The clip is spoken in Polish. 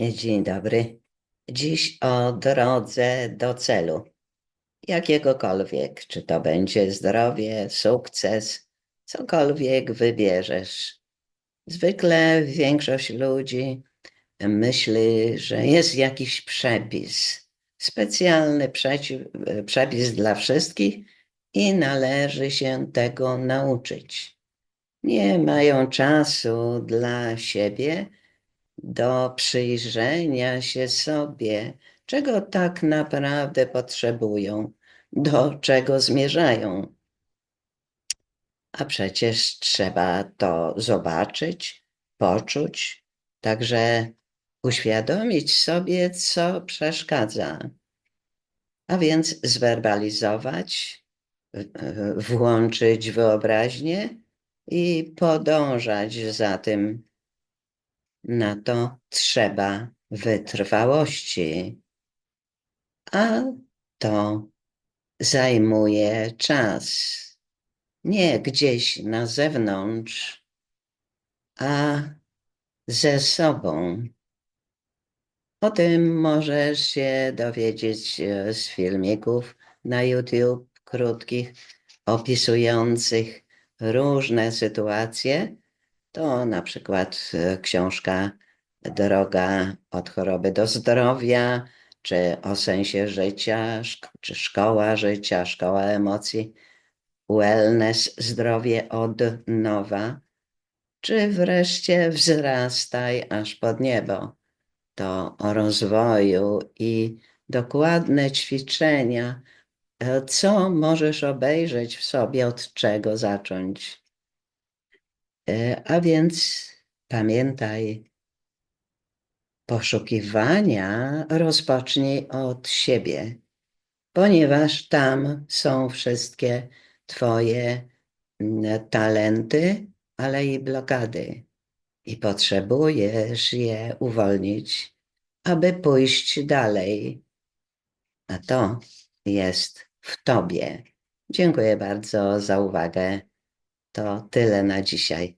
Dzień dobry. Dziś o drodze do celu. Jakiegokolwiek, czy to będzie zdrowie, sukces, cokolwiek wybierzesz. Zwykle większość ludzi myśli, że jest jakiś przepis, specjalny przeci- przepis dla wszystkich i należy się tego nauczyć. Nie mają czasu dla siebie do przyjrzenia się sobie, czego tak naprawdę potrzebują, do czego zmierzają. A przecież trzeba to zobaczyć, poczuć, także uświadomić sobie, co przeszkadza. A więc zwerbalizować, włączyć wyobraźnię i podążać za tym na to trzeba wytrwałości, a to zajmuje czas. Nie gdzieś na zewnątrz, a ze sobą. O tym możesz się dowiedzieć e, z filmików na YouTube krótkich, opisujących różne sytuacje, to na przykład e, książka Droga od choroby do zdrowia, czy o sensie życia, czy szkoła życia, szkoła emocji, wellness, zdrowie od nowa, czy wreszcie wzrastaj aż pod niebo. To o rozwoju i dokładne ćwiczenia, e, co możesz obejrzeć w sobie, od czego zacząć. E, A więc pamiętaj, poszukiwania rozpocznij od siebie, ponieważ tam są wszystkie Twoje mm, talenty, ale i blokady. I potrzebujesz je uwolnić, aby pójść dalej. A to jest w Tobie. Dziękuję bardzo za uwagę. To tyle na dzisiaj.